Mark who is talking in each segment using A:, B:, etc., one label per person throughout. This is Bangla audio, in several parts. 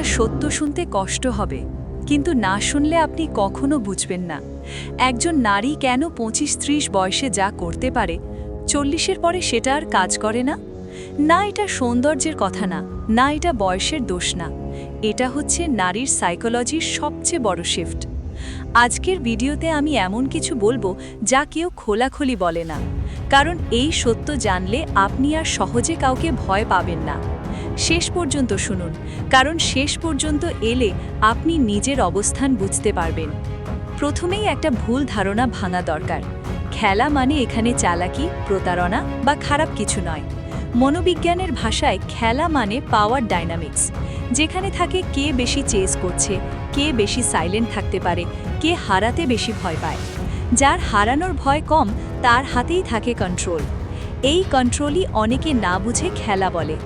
A: একটা সত্য শুনতে কষ্ট হবে, কিন্তু না শুনলে আপনি কখনো বুঝবেন না। একজন নারী কেন পঁচিশ ত্রিশ বয়সে যা করতে পারে, চল্লিশের পরে সেটা আর কাজ করে না? না এটা সৌন্দর্যের কথা না না এটা বয়সের দোষ না। এটা হচ্ছে নারীর সাইকোলজির সবচেয়ে বড় শিফট আজকের ভিডিওতে আমি এমন কিছু বলব যা কেউ খোলাখুলি বলে না, কারণ এই সত্য জানলে আপনি আর সহজে কাউকে ভয় পাবেন না। শেষ পর্যন্ত শুনুন, কারণ শেষ পর্যন্ত এলে আপনি নিজের অবস্থান বুঝতে পারবেন। প্রথমেই একটা ভুল ধারণা ভাঙা দরকার। খেলা মানে এখানে চালাকি, প্রতারণা বা খারাপ কিছু নয়। মনোবিজ্ঞানের ভাষায় খেলা মানে পাওয়ার ডাইনামিক্স যেখানে থাকে কে বেশি চেস করছে, কে বেশি সাইলেন্ট থাকতে পারে, কে হারাতে বেশি ভয় পায়। যার হারানোর ভয় কম, তার হাতেই থাকে কন্ট্রোল এই কন্ট্রোলই অনেকে না বুঝে খেলা বলে।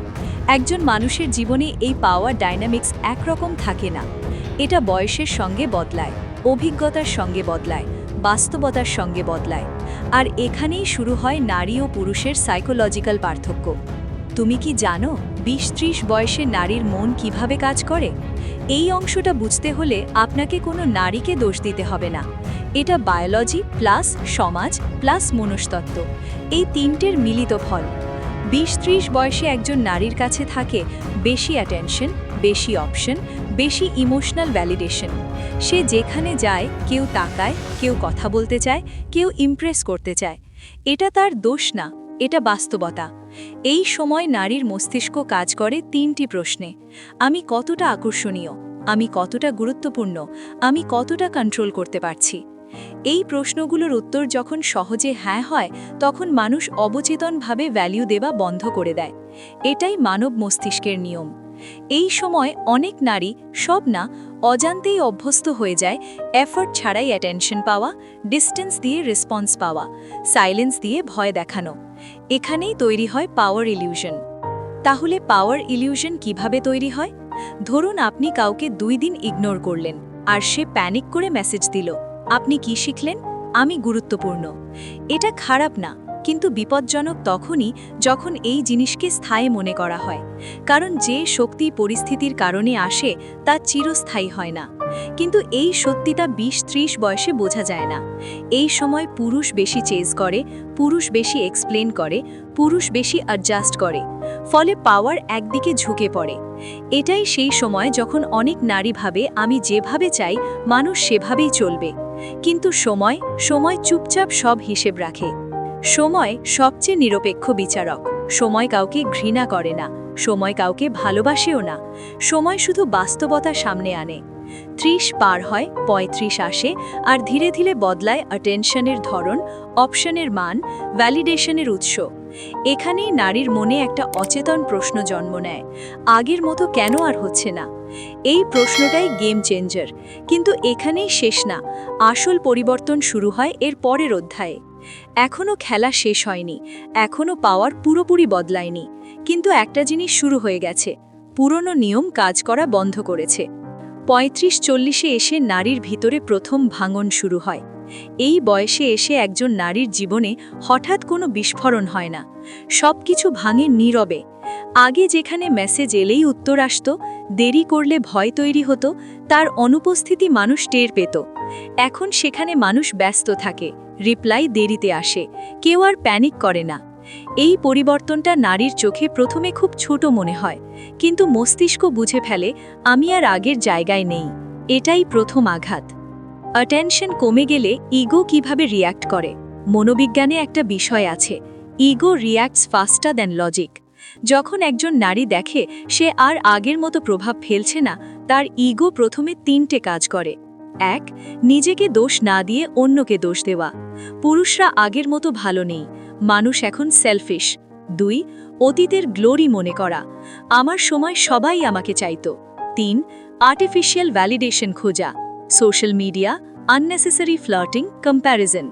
A: একজন মানুষের জীবনে এই পাওয়ার ডাইনামিক্স একরকম থাকে না। এটা বয়সের সঙ্গে বদলায়, অভিজ্ঞতার সঙ্গে বদলায়, বাস্তবতার সঙ্গে বদলায়। আর এখানেই শুরু হয় নারী ও পুরুষের সাইকোলজিক্যাল পার্থক্য। তুমি কি জানো বিশ ত্রিশ বয়সে নারীর মন কীভাবে কাজ করে? এই অংশটা বুঝতে হলে আপনাকে কোনো নারীকে দোষ দিতে হবে না। এটা বায়োলজি প্লাস সমাজ প্লাস মনস্তত্ত্ব। এই তিনটের মিলিত ফল। বিশ ত্রিশ বয়সে একজন নারীর কাছে থাকে বেশি অ্যাটেনশন বেশি অপশন বেশি ইমোশনাল ভ্যালিডেশন সে যেখানে যায়, কেউ তাকায়, কেউ কথা বলতে চায়, কেউ ইমপ্রেস করতে চায়। এটা তার দোষ না, এটা বাস্তবতা। এই সময় নারীর মস্তিষ্ক কাজ করে তিনটি প্রশ্নে। আমি কতটা আকর্ষণীয়, আমি কতটা গুরুত্বপূর্ণ, আমি কতটা কন্ট্রোল করতে পারছি? এই প্রশ্নগুলোর উত্তর যখন সহজে হ্যাঁ হয়, তখন মানুষ অবচেতনভাবে ভ্যালু দেওয়া বন্ধ করে দেয়। এটাই মানব মস্তিষ্কের নিয়ম। এই সময় অনেক নারী, সব না, অজান্তেই অভ্যস্ত হয়ে যায় এফর্ট ছাড়াই অ্যাটেনশন পাওয়া ডিস্টেন্স দিয়ে রেসপন্স পাওয়া সাইলেন্স দিয়ে ভয় দেখানো। এখানেই তৈরি হয় পাওয়ার ইলিউশন তাহলে পাওয়ার ইলিউশন কীভাবে তৈরি হয়? ধরুন আপনি কাউকে দুই দিন ইগনোর করলেন, আর সে প্যানিক করে মেসেজ দিল। আপনি কি শিখলেন? আমি গুরুত্বপূর্ণ। এটা খারাপ না, কিন্তু বিপজ্জনক তখনই যখন এই জিনিসকে স্থায়ী মনে করা হয়। কারণ যে শক্তি পরিস্থিতির কারণে আসে, তা চিরস্থায়ী হয় না। কিন্তু এই সত্যিটা বিশ ত্রিশ বয়সে বোঝা যায় না। এই সময় পুরুষ বেশি চেজ করে, পুরুষ বেশি এক্সপ্লেন করে, পুরুষ বেশি অ্যাডজাস্ট করে। ফলে পাওয়ার একদিকে ঝুঁকে পড়ে। এটাই সেই সময় যখন অনেক নারী ভাবে, আমি যেভাবে চাই, মানুষ সেভাবেই চলবে। কিন্তু সময় সময় চুপচাপ সব হিসেব রাখে। সময় সবচেয়ে নিরপেক্ষ বিচারক। সময় কাউকে ঘৃণা করে না। সময় কাউকে ভালোবাসেও না। সময় শুধু বাস্তবতা সামনে আনে। ত্রিশ পার হয়, পঁয়ত্রিশ আসে আর ধীরে ধীরে বদলায় অ্যাটেনশনের ধরন অপশনের মান ভ্যালিডেশনের উৎস। এখানেই নারীর মনে একটা অচেতন প্রশ্ন জন্ম নেয়। আগের মতো কেন আর হচ্ছে না? এই প্রশ্নটাই গেম চেঞ্জার কিন্তু এখানেই শেষ না। আসল পরিবর্তন শুরু হয় এর পরের অধ্যায়ে। এখনও খেলা শেষ হয়নি। এখনও পাওয়ার পুরোপুরি বদলায়নি। কিন্তু একটা জিনিস শুরু হয়ে গেছে। পুরনো নিয়ম কাজ করা বন্ধ করেছে। পঁয়ত্রিশ চল্লিশে এসে নারীর ভিতরে প্রথম ভাঙন শুরু হয়। এই বয়সে এসে একজন নারীর জীবনে হঠাৎ কোনো বিস্ফোরণ হয় না। সব কিছু ভাঙে নীরবে। আগে যেখানে মেসেজ এলেই উত্তর আসত, দেরি করলে ভয় তৈরি হতো, তার অনুপস্থিতি মানুষ টের পেত। এখন সেখানে মানুষ ব্যস্ত থাকে, রিপ্লাই দেরিতে আসে, কেউ আর প্যানিক করে না। এই পরিবর্তনটা নারীর চোখে প্রথমে খুব ছোট মনে হয়, কিন্তু মস্তিষ্ক বুঝে ফেলে, আমি আর আগের জায়গায় নেই। এটাই প্রথম আঘাত। অ্যাটেনশন কমে গেলে ইগো কীভাবে রিয়্যাক্ট করে? মনোবিজ্ঞানে একটা বিষয় আছে। Ego reacts faster than logic যখন একজন নারী দেখে সে আর আগের মতো প্রভাব ফেলছে না, তার ইগো প্রথমে তিনটে কাজ করে। এক, নিজেকে দোষ না দিয়ে অন্যকে দোষ দেওয়া। পুরুষরা আগের মতো ভালো নেই। মানুষ এখন সেলফিশ দুই, অতীতের গ্লোরি মনে করা। আমার সময় সবাই আমাকে চাইতো। তিন আর্টিফিশিয়াল ভ্যালিডেশন খোঁজা। Social media unnecessary flirting comparison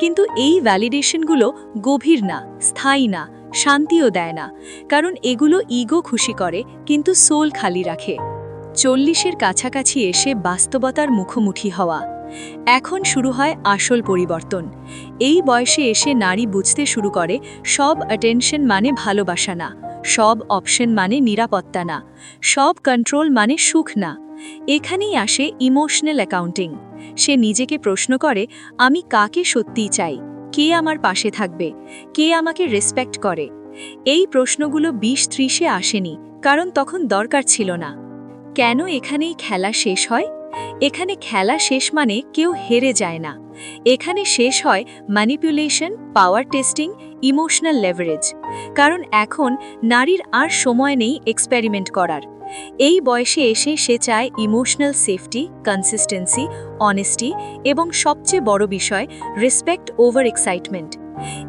A: কিন্তু এই ভ্যালিডেশনগুলো গভীর না, স্থায়ী না, শান্তিও দেয় না। কারণ এগুলো ইগো খুশি করে, কিন্তু সোল খালি রাখে। চল্লিশের কাছাকাছি এসে বাস্তবতার মুখোমুখি হওয়া। এখন শুরু হয় আসল পরিবর্তন। এই বয়সে এসে নারী বুঝতে শুরু করে, সব অ্যাটেনশন মানে ভালোবাসা না, সব অপশন মানে নিরাপত্তা না, সব কন্ট্রোল মানে সুখ না। এখানেই আসে ইমোশনাল অ্যাকাউন্টিং। সে নিজেকে প্রশ্ন করে, আমি কাকে সত্যিই চাই? কে আমার পাশে থাকবে? কে আমাকে রেসপেক্ট করে? এই প্রশ্নগুলো বিশ ত্রিশে আসেনি, কারণ তখন দরকার ছিল না। কেন এখানেই খেলা শেষ হয়? এখানে খেলা শেষ মানে কেউ হেরে যায় না। এখানে শেষ হয় manipulation power testing emotional leverage কারণ এখন নারীর আর সময় নেই এক্সপেরিমেন্ট করার। এই বয়সে এসে সে চায় ইমোশনাল সেফটি কনসিস্টেন্সি অনেস্টি এবং সবচেয়ে বড় বিষয় রেসপেক্ট ওভার এক্সাইটমেন্ট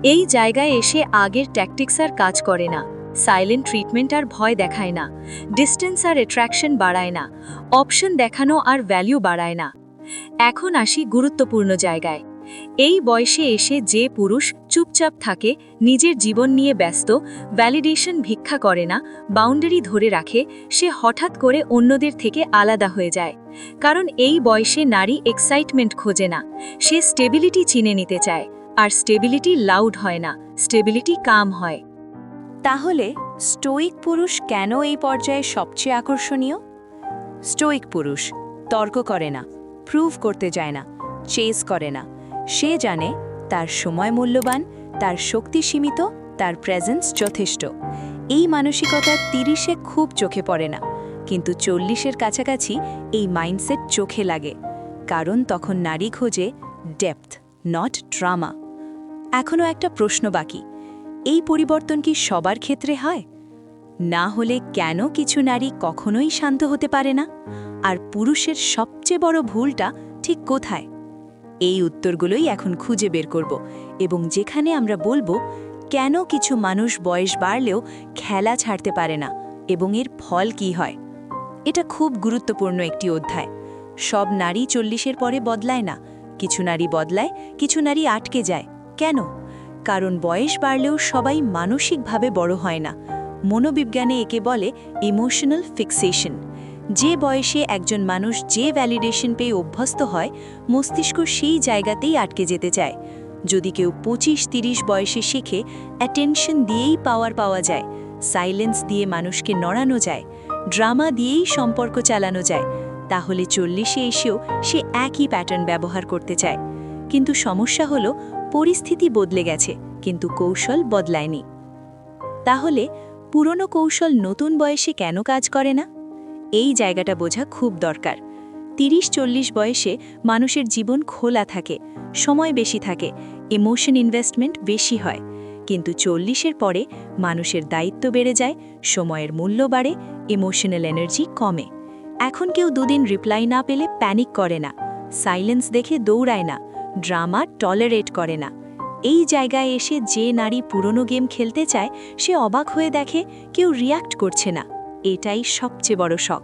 A: এই জায়গায় এসে আগের ট্যাকটিক্স আর কাজ করে না। সাইলেন্ট ট্রিটমেন্ট আর ভয় দেখায় না। ডিস্টেন্স আর অ্যাট্রাকশন বাড়ায় না। অপশন দেখানো আর ভ্যালিউ বাড়ায় না। এখন আসি গুরুত্বপূর্ণ জায়গায়। এই বয়সে এসে যে পুরুষ চুপচাপ থাকে, নিজের জীবন নিয়ে ব্যস্ত ভ্যালিডেশন ভিক্ষা করে না বাউন্ডারি ধরে রাখে, সে হঠাৎ করে অন্যদের থেকে আলাদা হয়ে যায়। কারণ এই বয়সে নারী এক্সাইটমেন্ট খোঁজে না, সে স্টেবিলিটি চিনে নিতে চায়, আর স্টেবিলিটি লাউড হয় না স্টেবিলিটি কাম হয়। তাহলে স্টোইক পুরুষ কেন এই পর্যায়ে সবচেয়ে আকর্ষণীয়? স্টোইক পুরুষ তর্ক করে না প্রুভ করতে যায় না চেস করে না। সে জানে তার সময় মূল্যবান, তার শক্তি সীমিত, তার প্রেজেন্স যথেষ্ট। এই মানসিকতা তিরিশে খুব চোখে পড়ে না, কিন্তু চল্লিশের কাছাকাছি এই মাইন্ডসেট চোখে লাগে, কারণ তখন নারী খোঁজে ডেপথ নট ড্রামা এখনও একটা প্রশ্ন বাকি, এই পরিবর্তন কি সবার ক্ষেত্রে হয়? না হলে কেন কিছু নারী কখনোই শান্ত হতে পারে না? আর পুরুষের সবচেয়ে বড় ভুলটা ঠিক কোথায়? এই উত্তরগুলোই এখন খুঁজে বের করব এবং যেখানে আমরা বলব, কেন কিছু মানুষ বয়স বাড়লেও খেলা ছাড়তে পারে না এবং এর ফল কি হয়? এটা খুব গুরুত্বপূর্ণ একটি অধ্যায়। সব নারী চল্লিশের পরে বদলায় না। কিছু নারী বদলায়, কিছু নারী আটকে যায়। কেন? কারণ বয়স বাড়লেও সবাই মানসিকভাবে বড় হয় না। মনোবিজ্ঞানে একে বলে ইমোশনাল ফিক্সেশন যে বয়সে একজন মানুষ যে ভ্যালিডেশন পেয়ে অভ্যস্ত হয়, মস্তিষ্ক সেই জায়গাতেই আটকে যেতে চায়। যদি কেউ পঁচিশ তিরিশ বয়সে শিখে অ্যাটেনশন দিয়েই পাওয়ার পাওয়া যায় সাইলেন্স দিয়ে মানুষকে নড়ানো যায় ড্রামা দিয়েই সম্পর্ক চালানো যায়, তাহলে চল্লিশে এসেও সে একই প্যাটার্ন ব্যবহার করতে চায়। কিন্তু সমস্যা হলো, পরিস্থিতি বদলে গেছে, কিন্তু কৌশল বদলায়নি। তাহলে পুরনো কৌশল নতুন বয়সে কেন কাজ করে না? এই জায়গাটা বোঝা খুব দরকার। তিরিশ চল্লিশ বয়সে মানুষের জীবন খোলা থাকে, সময় বেশি থাকে ইমোশন ইনভেস্টমেন্ট বেশি হয়। কিন্তু চল্লিশের পরে মানুষের দায়িত্ব বেড়ে যায়, সময়ের মূল্য বাড়ে ইমোশনাল এনার্জি কমে। এখন কেউ দুদিন রিপ্লাই না পেলে প্যানিক করে না সাইলেন্স দেখে দৌড়ায় না ড্রামা টলারেট করে না। এই জায়গায় এসে যে নারী পুরনো গেম খেলতে চায়, সে অবাক হয়ে দেখে কেউ রিয়াক্ট করছে না। এটাই সবচেয়ে বড় শখ।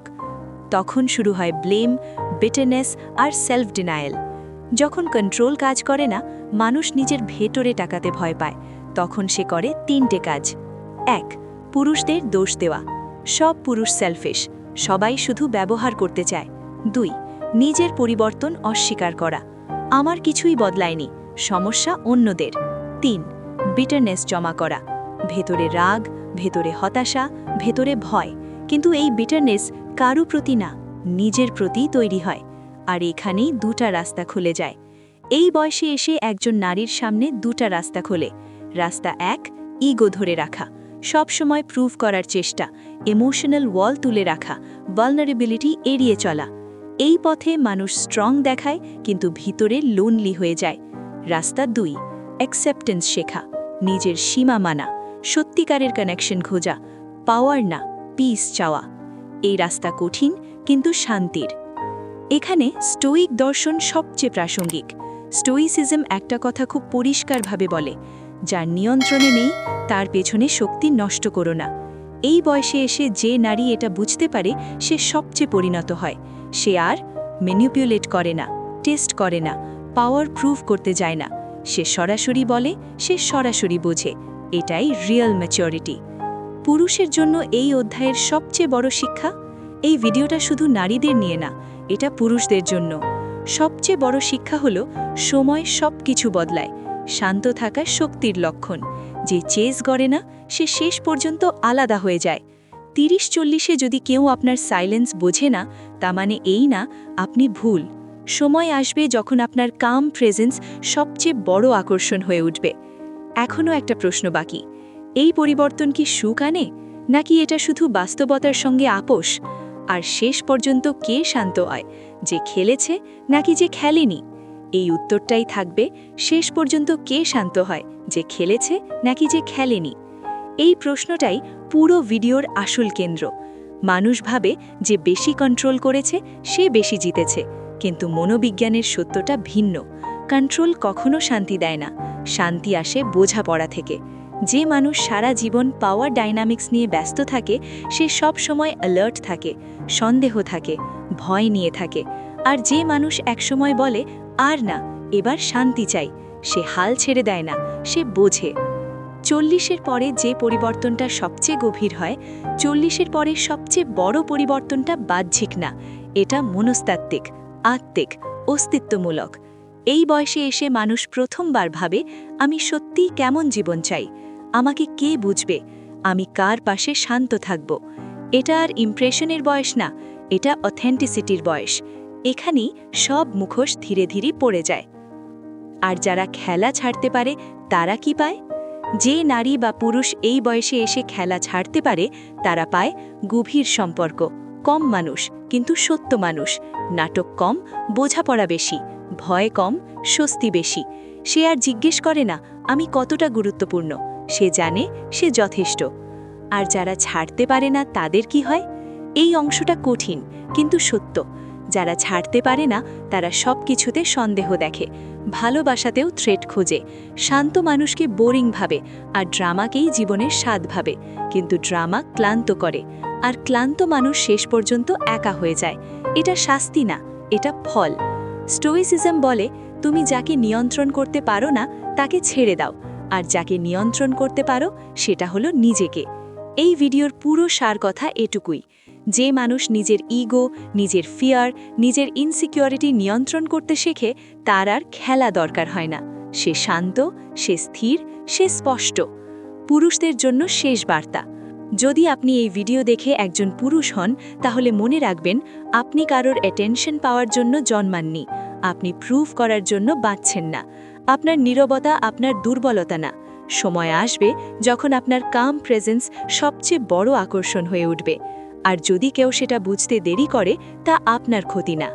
A: তখন শুরু হয় ব্লেম বিটারনেস আর সেলফ ডিনায়েল যখন কন্ট্রোল কাজ করে না, মানুষ নিজের ভেতরে টাকাতে ভয় পায়। তখন সে করে তিনটে কাজ। এক, পুরুষদের দোষ দেওয়া। সব পুরুষ সেলফিশ সবাই শুধু ব্যবহার করতে চায়। দুই, নিজের পরিবর্তন অস্বীকার করা। আমার কিছুই বদলায়নি, সমস্যা অন্যদের। তিন বিটারনেস জমা করা। ভেতরে রাগ, ভেতরে হতাশা, ভেতরে ভয়। কিন্তু এই বিটারনেস কারু প্রতি না, নিজের প্রতি তৈরি হয়। আর এখানেই দুটা রাস্তা খুলে যায়। এই বয়সে এসে একজন নারীর সামনে দুটা রাস্তা খোলে। রাস্তা এক ইগো ধরে রাখা। সব সময় প্রুভ করার চেষ্টা ইমোশনাল ওয়াল তুলে রাখা ভালনারেবিলিটি এড়িয়ে চলা। এই পথে মানুষ স্ট্রং দেখায়, কিন্তু ভিতরে লোনলি হয়ে যায়। রাস্তা দুই অ্যাকসেপ্টেন্স শেখা, নিজের সীমা মানা, সত্যিকারের কানেকশন খোঁজা পাওয়ার না পিস চাওয়া। এই রাস্তা কঠিন, কিন্তু শান্তির। এখানে স্টোইক দর্শন সবচেয়ে প্রাসঙ্গিক। স্টোইসিজম একটা কথা খুব পরিষ্কারভাবে বলে, যার নিয়ন্ত্রণে নেই, তার পেছনে শক্তি নষ্ট করো না। এই বয়সে এসে যে নারী এটা বুঝতে পারে, সে সবচেয়ে পরিণত হয়। সে আর ম্যানিপুলেট করে না, টেস্ট করে না, পাওয়ার প্রুভ করতে যায় না। সে সরাসরি বলে, সে সরাসরি বোঝে। এটাই রিয়েল ম্যাচিওরিটি। পুরুষের জন্য এই অধ্যায়ের সবচেয়ে বড় শিক্ষা, এই ভিডিওটা শুধু নারীদের নিয়ে না, এটা পুরুষদের জন্য। সবচেয়ে বড় শিক্ষা হলো, সময় সব কিছু বদলায়, শান্ত থাকা শক্তির লক্ষণ। যে চেস গড়ে না, সে শেষ পর্যন্ত আলাদা হয়ে যায়। তিরিশ চল্লিশে যদি কেউ আপনার সাইলেন্স বোঝে না, তা মানে এই না, আপনি ভুল। সময় আসবে যখন আপনার কাম প্রেজেন্স সবচেয়ে বড় আকর্ষণ হয়ে উঠবে। এখনও একটা প্রশ্ন বাকি। এই পরিবর্তন কি সুখ আনে, নাকি এটা শুধু বাস্তবতার সঙ্গে আপোষ? আর শেষ পর্যন্ত কে শান্ত হয়, যে খেলেছে, নাকি যে খেলেনি? এই উত্তরটাই থাকবে, শেষ পর্যন্ত কে শান্ত হয়, যে খেলেছে, নাকি যে খেলেনি? এই প্রশ্নটাই পুরো ভিডিওর আসল কেন্দ্র। মানুষ ভাবে যে বেশি কন্ট্রোল করেছে, সে বেশি জিতেছে। কিন্তু মনোবিজ্ঞানের সত্যটা ভিন্ন। কন্ট্রোল কখনো শান্তি দেয় না। শান্তি আসে বোঝাপড়া থেকে। যে মানুষ সারা জীবন পাওয়ার ডাইনামিক্স নিয়ে ব্যস্ত থাকে, সে সব সময় অ্যালার্ট থাকে, সন্দেহ থাকে, ভয় নিয়ে থাকে। আর যে মানুষ একসময় বলে, আর না, এবার শান্তি চাই। সে হাল ছেড়ে দেয় না, সে বোঝে। চল্লিশের পরে যে পরিবর্তনটা সবচেয়ে গভীর হয়, চল্লিশের পরে সবচেয়ে বড় পরিবর্তনটা বাহ্যিক না, এটা মনস্তাত্ত্বিক, আত্মিক, অস্তিত্বমূলক। এই বয়সে এসে মানুষ প্রথমবার ভাবে, আমি সত্যিই কেমন জীবন চাই? আমাকে কে বুঝবে? আমি কার পাশে শান্ত থাকব? এটা আর ইমপ্রেশনের বয়স না, এটা অথেন্টিসিটির বয়স। এখানেই সব মুখোশ ধীরে ধীরে পড়ে যায়। আর যারা খেলা ছাড়তে পারে, তারা কি পায়? যে নারী বা পুরুষ এই বয়সে এসে খেলা ছাড়তে পারে, তারা পায় গভীর সম্পর্ক। কম মানুষ, কিন্তু সত্য মানুষ। নাটক কম, বোঝাপড়া বেশি। ভয় কম, স্বস্তি বেশি। সে আর জিজ্ঞেস করে না, আমি কতটা গুরুত্বপূর্ণ? সে জানে সে যথেষ্ট। আর যারা ছাড়তে পারে না, তাদের কি হয়? এই অংশটা কঠিন, কিন্তু সত্য। যারা ছাড়তে পারে না, তারা সব কিছুতে সন্দেহ দেখে, ভালোবাসাতেও থ্রেট খোঁজে, শান্ত মানুষকে বোরিং ভাবে, আর ড্রামাকেই জীবনের স্বাদ ভাবে। কিন্তু ড্রামা ক্লান্ত করে, আর ক্লান্ত মানুষ শেষ পর্যন্ত একা হয়ে যায়। এটা শাস্তি না, এটা ফল। স্টোইসিজম বলে, তুমি যাকে নিয়ন্ত্রণ করতে পারো না, তাকে ছেড়ে দাও। আর যাকে নিয়ন্ত্রণ করতে পারো, সেটা হলো নিজেকে। এই ভিডিওর পুরো সার কথা এটুকুই। যে মানুষ নিজের ইগো, নিজের ফিয়ার, নিজের ইনসিকিউরিটি নিয়ন্ত্রণ করতে শেখে, তার আর খেলা দরকার হয় না। সে শান্ত, সে স্থির, সে স্পষ্ট। পুরুষদের জন্য শেষ বার্তা। যদি আপনি এই ভিডিও দেখে একজন পুরুষ হন, তাহলে মনে রাখবেন, আপনি কারোর অ্যাটেনশন পাওয়ার জন্য জন্মাননি। আপনি প্রুভ করার জন্য বাঁচছেন না। আপনার নীরবতা আপনার দুর্বলতা না। সময় আসবে যখন আপনার কাম প্রেজেন্স সবচেয়ে বড় আকর্ষণ হয়ে উঠবে। আর যদি কেউ সেটা বুঝতে দেরি করে, তা আপনার ক্ষতি না।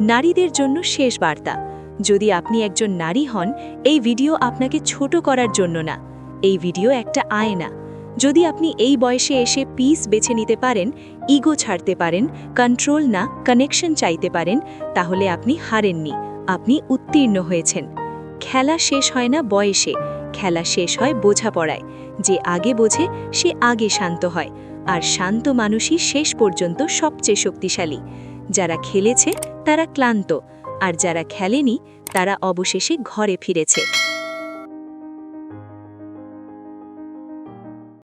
A: নারীদের জন্য শেষ বার্তা। যদি আপনি একজন নারী হন, এই ভিডিও আপনাকে ছোট করার জন্য না। এই ভিডিও একটা আয়না। যদি আপনি এই বয়সে এসে পিস বেছে নিতে পারেন, ইগো ছাড়তে পারেন, কন্ট্রোল না, কানেকশন চাইতে পারেন, তাহলে আপনি হারেননি। আপনি উত্তীর্ণ হয়েছেন। খেলা শেষ হয় না বয়সে। খেলা শেষ হয় বোঝাপড়ায়। যে আগে বোঝে, সে আগে শান্ত হয়। আর শান্ত মানুষই শেষ পর্যন্ত সবচেয়ে শক্তিশালী। যারা খেলেছে, তারা ক্লান্ত। আর যারা খেলেনি, তারা অবশেষে ঘরে ফিরেছে।